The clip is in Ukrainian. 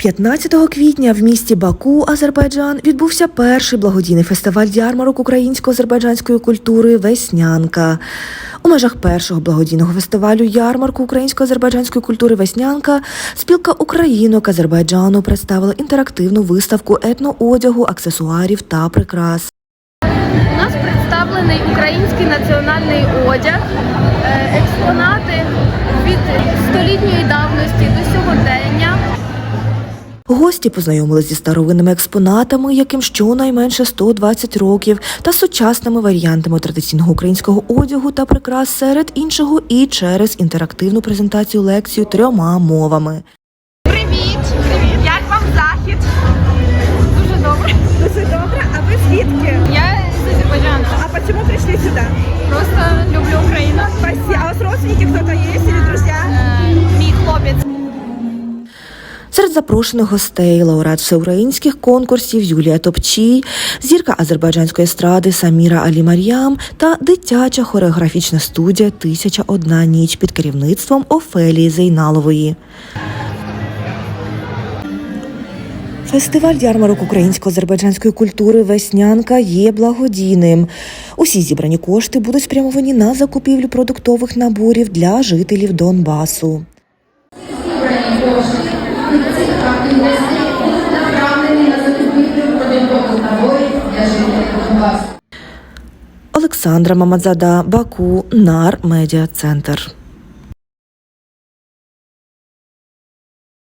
15 квітня в місті Баку, Азербайджан, відбувся перший благодійний фестиваль ярмарок українсько-азербайджанської культури Веснянка. У межах першого благодійного фестивалю ярмарку українсько-азербайджанської культури Веснянка спілка українок Азербайджану представила інтерактивну виставку етноодягу, аксесуарів та прикрас. У нас представлений український національний одяг, е, експонати Гості познайомилися зі старовинними експонатами, яким щонайменше 120 років, та сучасними варіантами традиційного українського одягу та прикрас серед іншого і через інтерактивну презентацію лекцію трьома мовами. Серед запрошених гостей лауреат всеукраїнських конкурсів Юлія Топчій, зірка азербайджанської естради Саміра Алі Мар'ям та дитяча хореографічна студія Тисяча одна ніч під керівництвом Офелії Зейналової. Фестиваль ярмарок українсько-азербайджанської культури Веснянка є благодійним. Усі зібрані кошти будуть спрямовані на закупівлю продуктових наборів для жителів Донбасу. Олександра Мамадзада, Баку, Нар Медіа Центр.